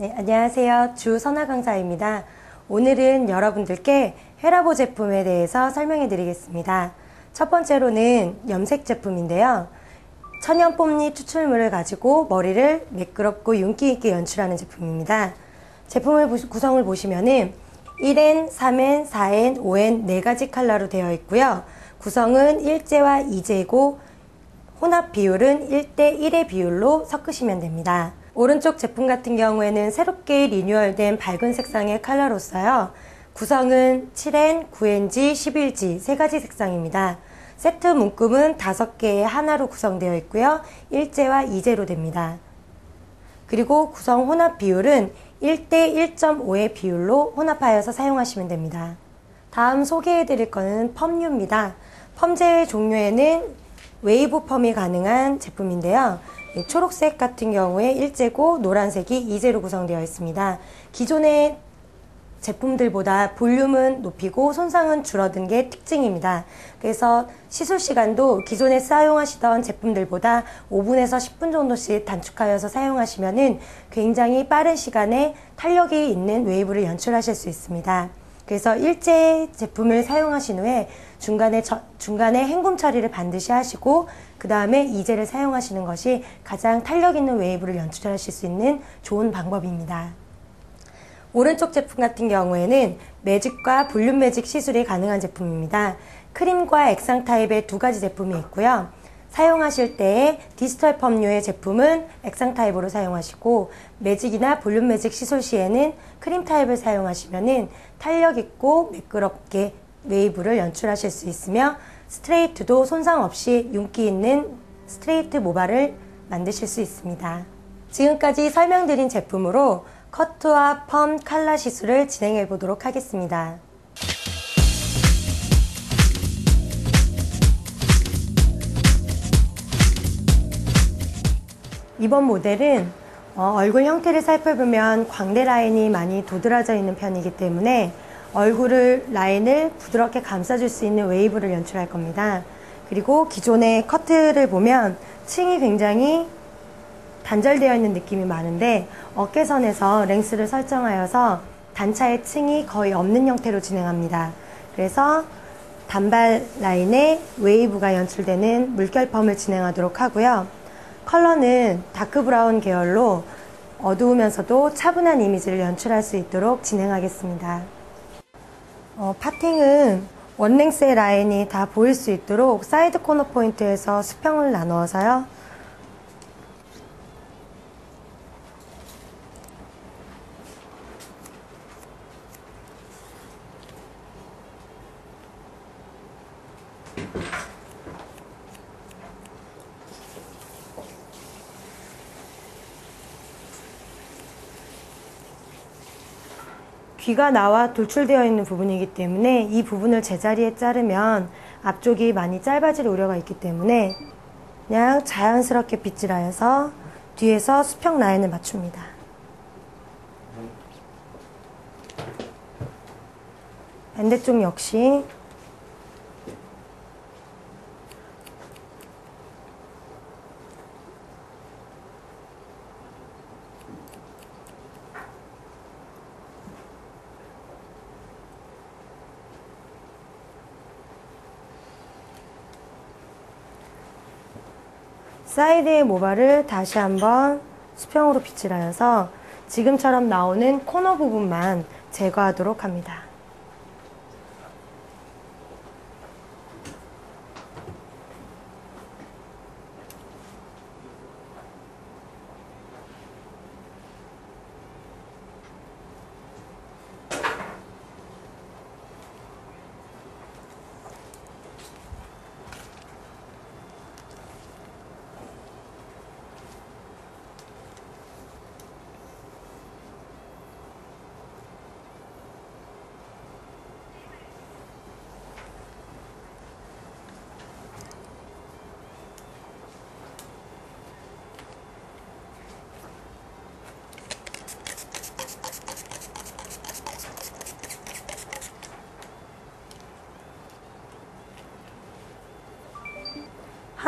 네, 안녕하세요. 주선아 강사입니다. 오늘은 여러분들께 헤라보 제품에 대해서 설명해 드리겠습니다. 첫 번째로는 염색 제품인데요. 천연 뽐잎 추출물을 가지고 머리를 매끄럽고 윤기 있게 연출하는 제품입니다. 제품의 구성을 보시면은 1N, 3N, 4N, 5N 네 가지 컬러로 되어 있고요. 구성은 1제와 2제고 혼합 비율은 1대 1의 비율로 섞으시면 됩니다. 오른쪽 제품 같은 경우에는 새롭게 리뉴얼된 밝은 색상의 컬러로서요. 구성은 7N, 9NG, 11G 세 가지 색상입니다. 세트 문구은 5개의 하나로 구성되어 있고요. 1제와 2제로 됩니다. 그리고 구성 혼합 비율은 1대 1.5의 비율로 혼합하여서 사용하시면 됩니다. 다음 소개해 드릴 거는 펌유입니다. 펌제의 종류에는 웨이브 펌이 가능한 제품인데요. 초록색 같은 경우에 1제고 노란색이 2제로 구성되어 있습니다. 기존의 제품들보다 볼륨은 높이고 손상은 줄어든 게 특징입니다. 그래서 시술 시간도 기존에 사용하시던 제품들보다 5분에서 10분 정도씩 단축하여서 사용하시면 굉장히 빠른 시간에 탄력이 있는 웨이브를 연출하실 수 있습니다. 그래서 일제 제품을 사용하신 후에 중간에 저, 중간에 헹굼 처리를 반드시 하시고 그 다음에 이제를 사용하시는 것이 가장 탄력 있는 웨이브를 연출하실 수 있는 좋은 방법입니다. 오른쪽 제품 같은 경우에는 매직과 볼륨 매직 시술이 가능한 제품입니다. 크림과 액상 타입의 두 가지 제품이 있고요. 사용하실 때 디지털 펌류의 제품은 액상 타입으로 사용하시고 매직이나 볼륨 매직 시술 시에는 크림 타입을 사용하시면 탄력 있고 매끄럽게 웨이브를 연출하실 수 있으며 스트레이트도 손상 없이 윤기 있는 스트레이트 모발을 만드실 수 있습니다. 지금까지 설명드린 제품으로 커트와 펌 칼라 시술을 진행해 보도록 하겠습니다. 이번 모델은 어, 얼굴 형태를 살펴보면 광대 라인이 많이 도드라져 있는 편이기 때문에 얼굴을 라인을 부드럽게 감싸줄 수 있는 웨이브를 연출할 겁니다. 그리고 기존의 커트를 보면 층이 굉장히 단절되어 있는 느낌이 많은데 어깨선에서 랭스를 설정하여서 단차의 층이 거의 없는 형태로 진행합니다. 그래서 단발 라인에 웨이브가 연출되는 물결 펌을 진행하도록 하고요. 컬러는 다크 브라운 계열로 어두우면서도 차분한 이미지를 연출할 수 있도록 진행하겠습니다. 어, 파팅은 원랭스의 라인이 다 보일 수 있도록 사이드 코너 포인트에서 수평을 나누어서요. 귀가 나와 돌출되어 있는 부분이기 때문에 이 부분을 제자리에 자르면 앞쪽이 많이 짧아질 우려가 있기 때문에 그냥 자연스럽게 빗질하여서 뒤에서 수평 라인을 맞춥니다. 반대쪽 역시 사이드의 모발을 다시 한번 수평으로 빗질하여서 지금처럼 나오는 코너 부분만 제거하도록 합니다.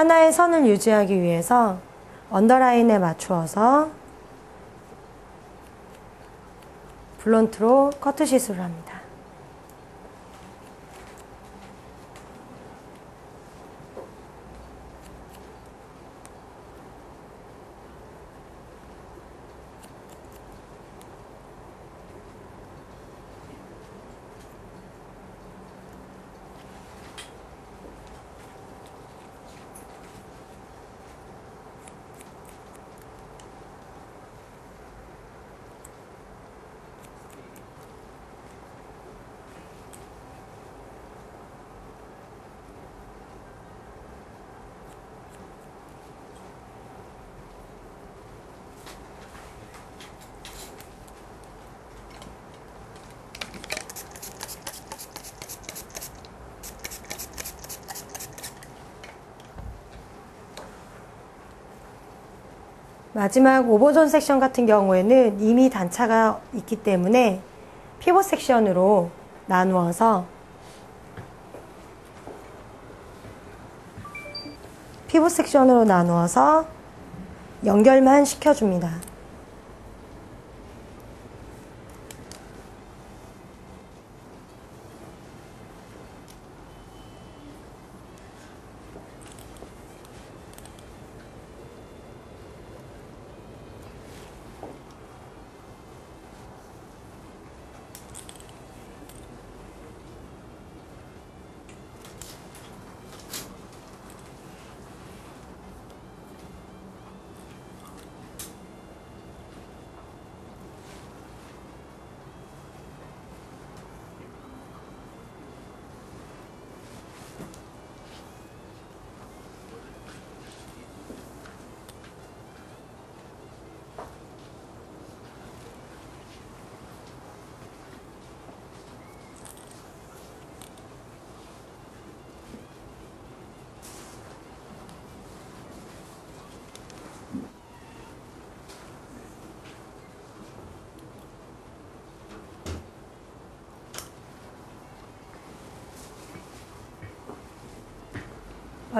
하나의 선을 유지하기 위해서 언더라인에 맞추어서 블런트로 커트 시술을 합니다. 마지막 오버존 섹션 같은 경우에는 이미 단차가 있기 때문에 피벗 섹션으로 나누어서 피벗 섹션으로 나누어서 연결만 시켜줍니다.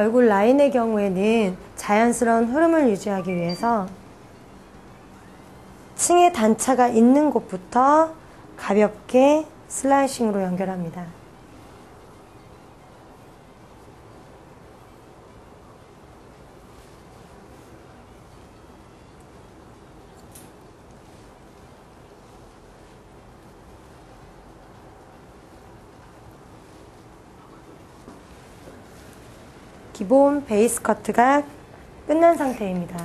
얼굴 라인의 경우에는 자연스러운 흐름을 유지하기 위해서 층의 단차가 있는 곳부터 가볍게 슬라이싱으로 연결합니다. 기본 베이스 커트가 끝난 상태입니다.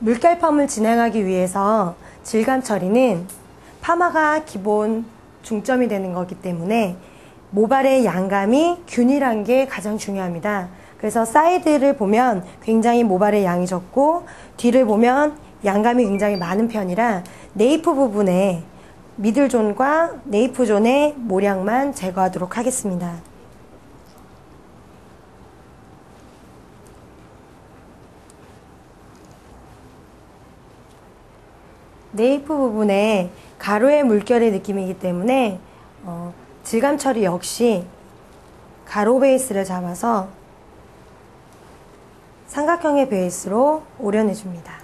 물결 펌을 진행하기 위해서 질감 처리는 파마가 기본 중점이 되는 거기 때문에 모발의 양감이 균일한 게 가장 중요합니다. 그래서 사이드를 보면 굉장히 모발의 양이 적고 뒤를 보면 양감이 굉장히 많은 편이라 네이프 부분에 미들존과 네이프존의 모량만 제거하도록 하겠습니다. 네이프 부분에 가로의 물결의 느낌이기 때문에 어, 질감 처리 역시 가로 베이스를 잡아서 삼각형의 베이스로 오려내 줍니다.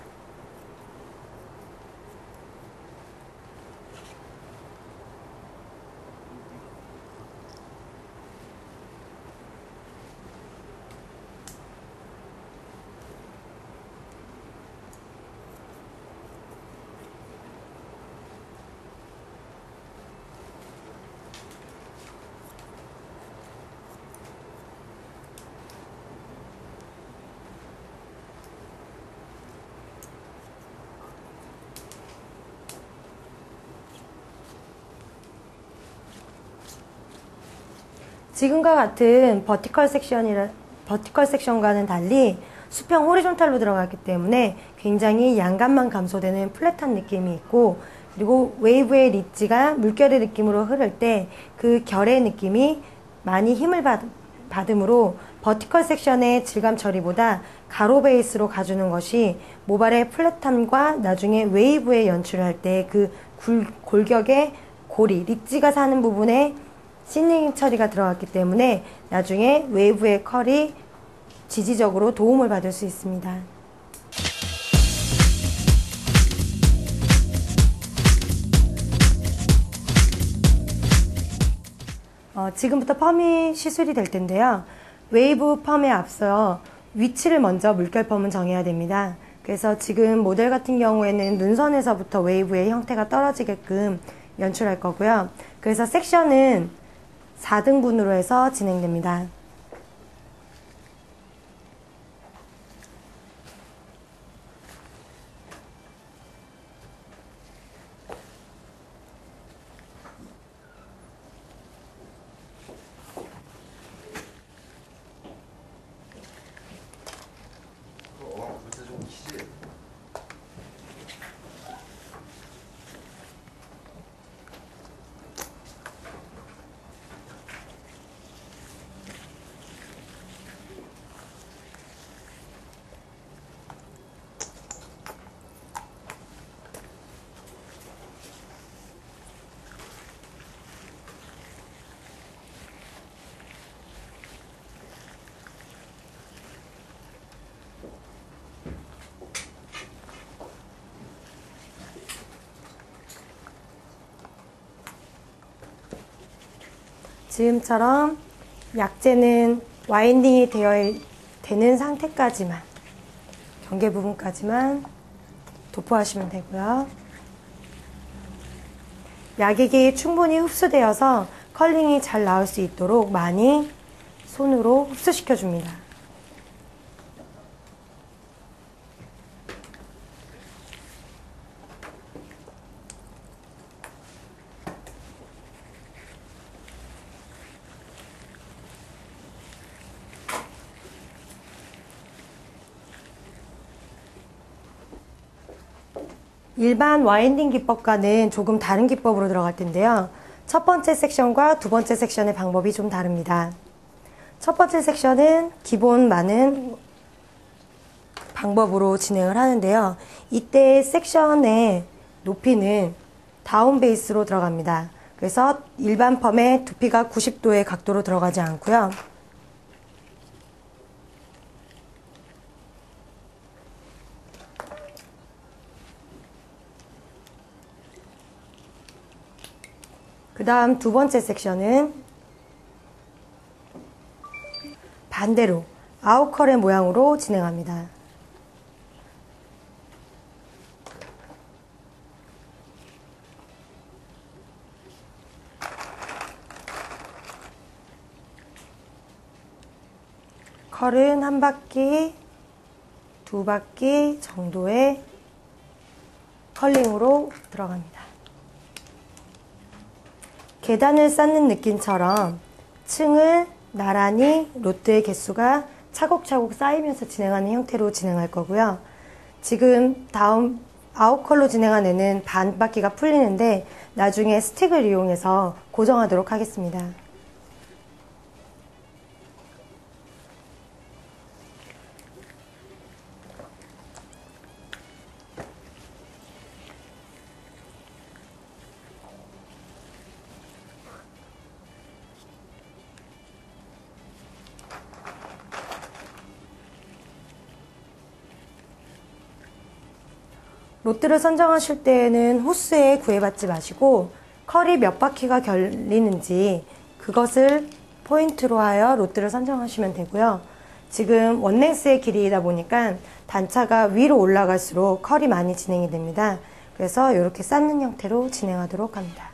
지금과 같은 버티컬 섹션이라 버티컬 섹션과는 달리 수평 호리존탈로 들어갔기 때문에 굉장히 양감만 감소되는 플랫한 느낌이 있고 그리고 웨이브의 리지가 물결의 느낌으로 흐를 때 그 결의 느낌이 많이 힘을 받, 받음으로 버티컬 섹션의 질감 처리보다 가로 베이스로 가주는 것이 모발의 플랫함과 나중에 웨이브의 연출을 할때 그 골격의 고리, 리지가 사는 부분에 시닝 처리가 들어갔기 때문에 나중에 웨이브의 컬이 지지적으로 도움을 받을 수 있습니다. 어, 지금부터 펌이 시술이 될 텐데요. 웨이브 펌에 앞서 위치를 먼저 물결 펌은 정해야 됩니다. 그래서 지금 모델 같은 경우에는 눈선에서부터 웨이브의 형태가 떨어지게끔 연출할 거고요. 그래서 섹션은 4등분으로 해서 진행됩니다. 지금처럼 약재는 와인딩이 되어 되는 상태까지만 경계 부분까지만 도포하시면 되고요. 약액이 충분히 흡수되어서 컬링이 잘 나올 수 있도록 많이 손으로 흡수시켜 줍니다. 일반 와인딩 기법과는 조금 다른 기법으로 들어갈 텐데요. 첫 번째 섹션과 두 번째 섹션의 방법이 좀 다릅니다. 첫 번째 섹션은 기본 많은 방법으로 진행을 하는데요. 이때 섹션의 높이는 다운 베이스로 들어갑니다. 그래서 일반 펌의 두피가 90도의 각도로 들어가지 않고요. 그 다음 두 번째 섹션은 반대로 아웃컬의 모양으로 진행합니다. 컬은 한 바퀴, 두 바퀴 정도의 컬링으로 들어갑니다. 계단을 쌓는 느낌처럼 층을 나란히 로트의 개수가 차곡차곡 쌓이면서 진행하는 형태로 진행할 거고요. 지금 다음 아웃컬로 진행한 애는 반 바퀴가 풀리는데 나중에 스틱을 이용해서 고정하도록 하겠습니다. 롯들을 선정하실 때에는 호스에 구애받지 마시고 컬이 몇 바퀴가 결리는지 그것을 포인트로 하여 롯들을 선정하시면 되고요. 지금 원랭스의 길이이다 보니까 단차가 위로 올라갈수록 컬이 많이 진행이 됩니다. 그래서 이렇게 쌓는 형태로 진행하도록 합니다.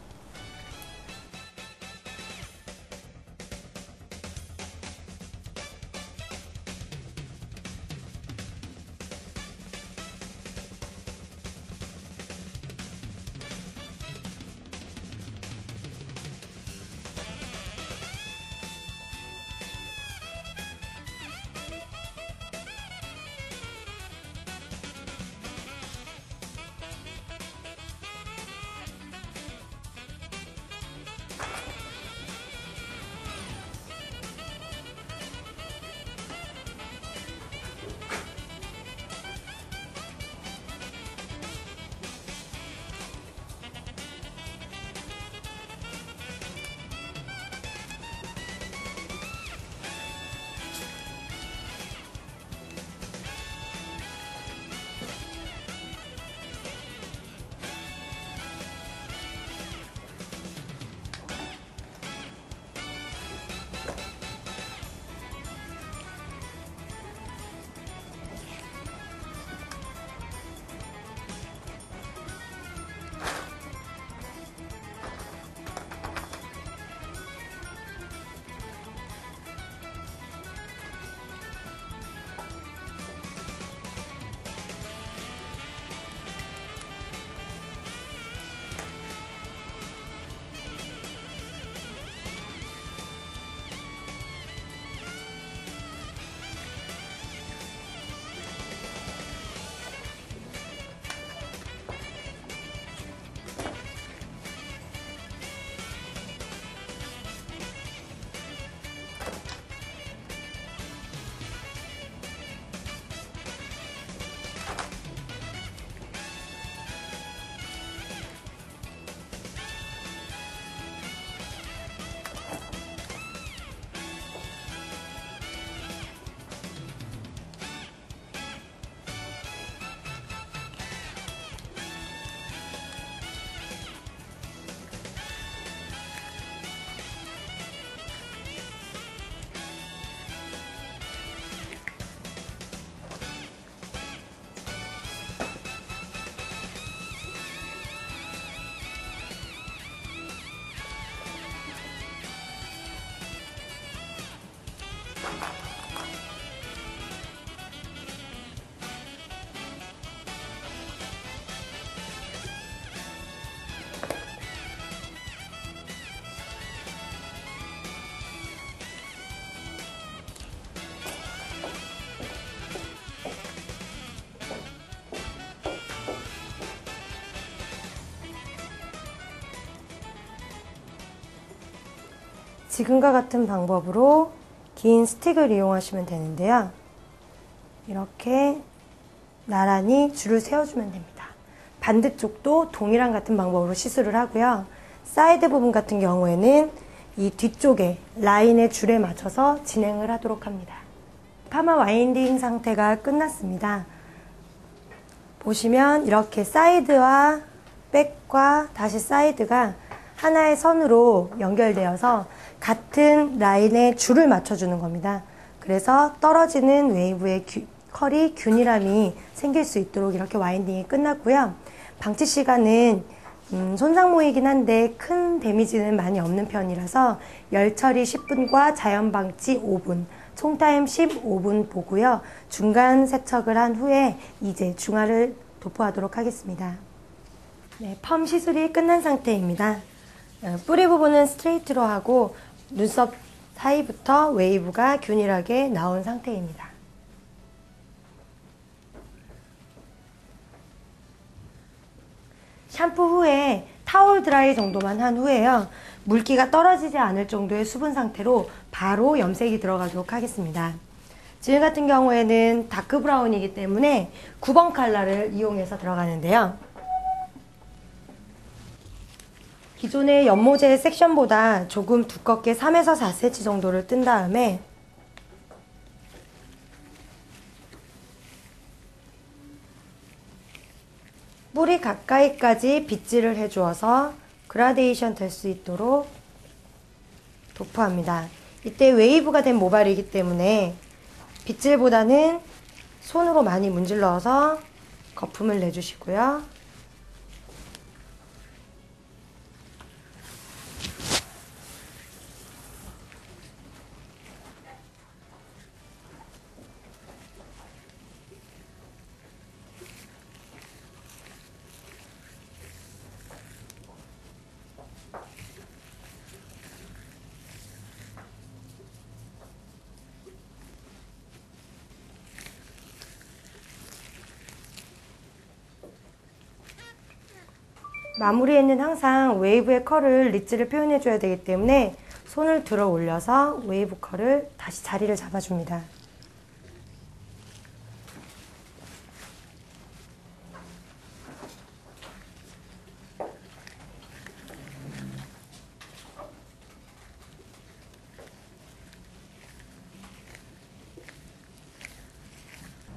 지금과 같은 방법으로 긴 스틱을 이용하시면 되는데요. 이렇게 나란히 줄을 세워주면 됩니다. 반대쪽도 동일한 같은 방법으로 시술을 하고요. 사이드 부분 같은 경우에는 이 뒤쪽에 라인의 줄에 맞춰서 진행을 하도록 합니다. 파마 와인딩 상태가 끝났습니다. 보시면 이렇게 사이드와 백과 다시 사이드가 하나의 선으로 연결되어서 같은 라인에 줄을 맞춰주는 겁니다. 그래서 떨어지는 웨이브의 규, 컬이 균일함이 생길 수 있도록 이렇게 와인딩이 끝났고요. 방치 시간은 음, 손상모이긴 한데 큰 데미지는 많이 없는 편이라서 열 처리 10분과 자연 방치 5분, 총 타임 15분 보고요. 중간 세척을 한 후에 이제 중화를 도포하도록 하겠습니다. 네, 펌 시술이 끝난 상태입니다. 어, 뿌리 부분은 스트레이트로 하고 눈썹 사이부터 웨이브가 균일하게 나온 상태입니다. 샴푸 후에 타올 드라이 정도만 한 후에요. 물기가 떨어지지 않을 정도의 수분 상태로 바로 염색이 들어가도록 하겠습니다. 지금 같은 경우에는 다크 브라운이기 때문에 9번 컬러를 이용해서 들어가는데요. 기존의 연모제 섹션보다 조금 두껍게 3에서 4cm 정도를 뜬 다음에 뿌리 가까이까지 빗질을 해주어서 그라데이션 될 수 있도록 도포합니다. 이때 웨이브가 된 모발이기 때문에 빗질보다는 손으로 많이 문질러서 거품을 내주시고요. 마무리에는 항상 웨이브의 컬을 리치를 표현해 줘야 되기 때문에 손을 들어 올려서 웨이브 컬을 다시 자리를 잡아줍니다.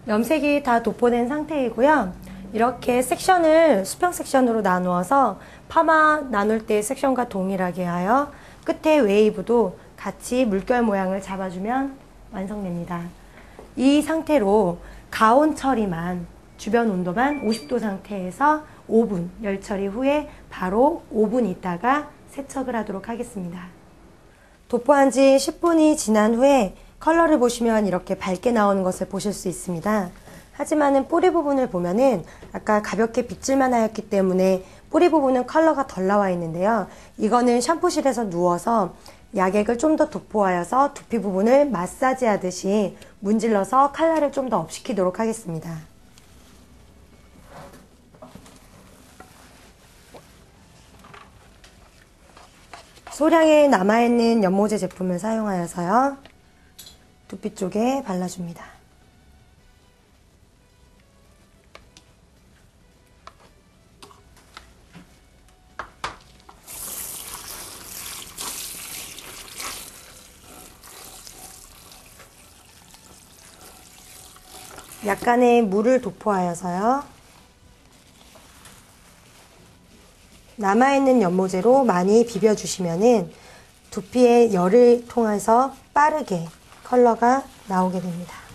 염색이 다 도포된 상태이고요. 이렇게 섹션을 수평 섹션으로 나누어서 파마 나눌 때 섹션과 동일하게 하여 끝에 웨이브도 같이 물결 모양을 잡아주면 완성됩니다. 이 상태로 가온 처리만 주변 온도만 50도 상태에서 5분 열 처리 후에 바로 5분 있다가 세척을 하도록 하겠습니다. 도포한 지 10분이 지난 후에 컬러를 보시면 이렇게 밝게 나오는 것을 보실 수 있습니다. 하지만은 뿌리 부분을 보면은 아까 가볍게 빗질만 하였기 때문에 뿌리 부분은 컬러가 덜 나와 있는데요. 이거는 샴푸실에서 누워서 약액을 좀 더 도포하여서 두피 부분을 마사지 하듯이 문질러서 컬러를 좀 더 업시키도록 하겠습니다. 소량의 남아있는 연모제 제품을 사용하여서요. 두피 쪽에 발라줍니다. 약간의 물을 도포하여서요. 남아있는 연모제로 많이 비벼주시면은 두피의 열을 통해서 빠르게 컬러가 나오게 됩니다.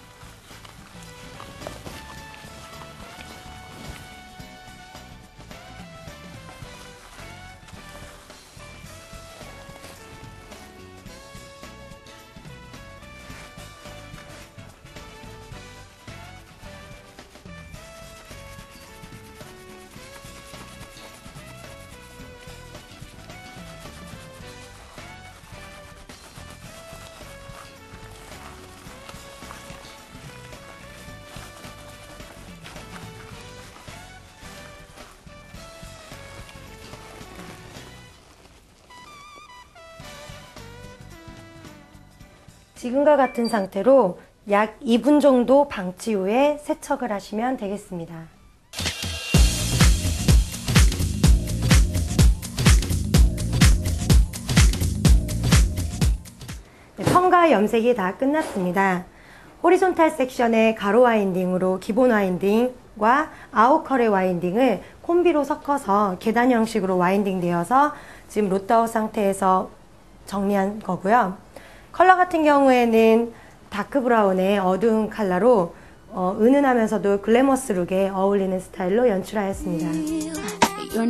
지금과 같은 상태로 약 2분 정도 방치 후에 세척을 하시면 되겠습니다. 네, 펌과 염색이 다 끝났습니다. 호리존탈 섹션의 가로 와인딩으로 기본 와인딩과 아웃컬의 와인딩을 콤비로 섞어서 계단 형식으로 와인딩 되어서 지금 롯다웃 상태에서 정리한 거고요. 컬러 같은 경우에는 다크 브라운의 어두운 컬러로 어, 은은하면서도 글래머스 룩에 어울리는 스타일로 연출하였습니다. You're